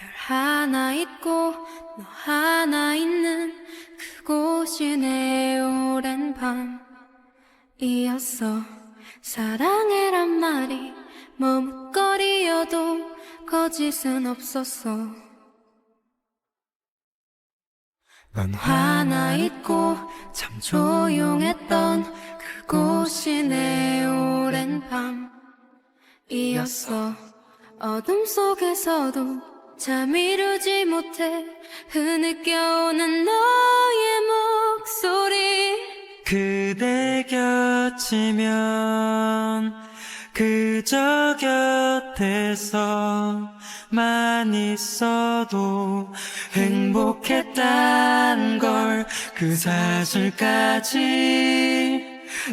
별 하나 있고 너 하나 있는 그곳이 내 오랜 밤이었어. 사랑해란 말이 머뭇거리여도 거짓은 없었어. 넌 하나 있고 참 조용했던 그곳이 내 오랜 밤이었어. 어둠 속에서도 잠 이루지 못해 흐느껴 오는 너의 목소리. 그대 곁이면 그저 곁에서만 있어도 행복했단 걸 그 사실까지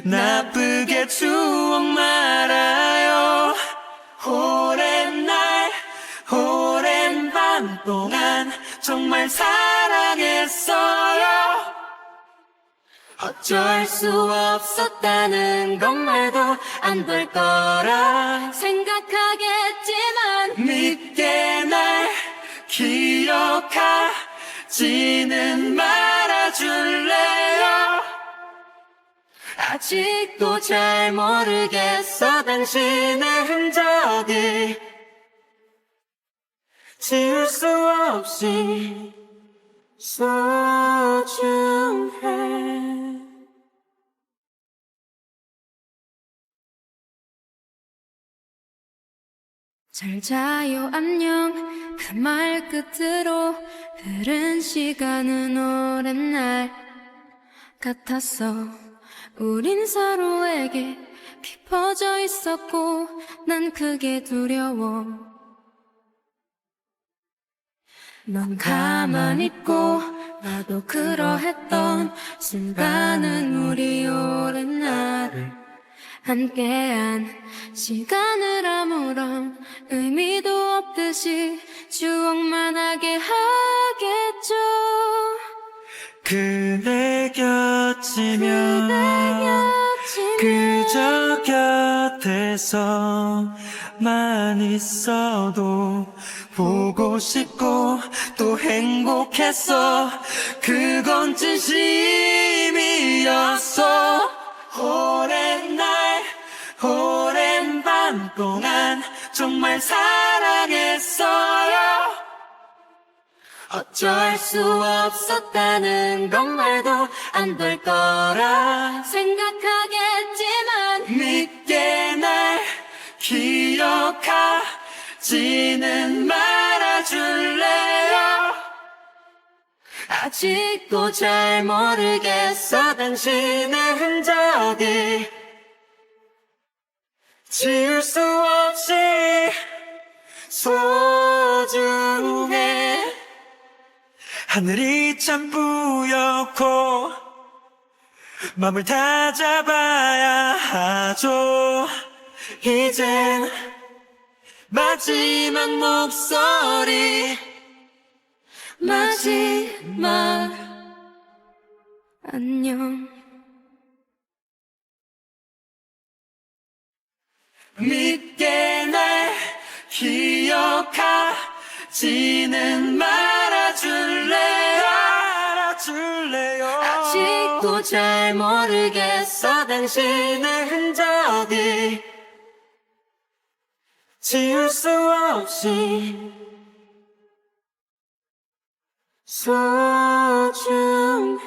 나쁘게 추억 말 정말 사랑했어요. 어쩔 수 없었다는 것 말도 안 될 거라 생각하겠지만 믿게 날 기억하지는 말아줄래요? 아직도 잘 모르겠어 당신의 흔적이 지울 수 없이 소중해. 잘 자요 안녕. 그 말 끝으로 흐른 시간은 오랜 날 같았어. 우린 서로에게 깊어져 있었고 난 그게 두려워 넌 가만 있고 나도 그러했던 순간은 우리 오랜 날을 함께한 시간을 아무런 의미도 없듯이 추억만 하게 하겠죠. 그대 곁이면 곁이면 그저 곁에서 만 있어도 보고 싶고 또 행복했어. 그건 진심이었어. 오랜 날 오랜 밤 동안 정말 사랑했어요. 어쩔 수 없었다는 것 말도 안 될 거라 생각하겠 기억하지는 말아줄래요? 아직도 잘 모르겠어 당신의 흔적이. 지울 수 없이 소중해. 하늘이 참 뿌옇고 맘을 다 잡아야 하죠. 이젠 마지막 목소리. 마지막. 안녕. 믿게 날 기억하지는 말아줄래요? 말아줄래요? 아직도 잘 모르겠어. 당신의 흔적이 tears that won't see. Such an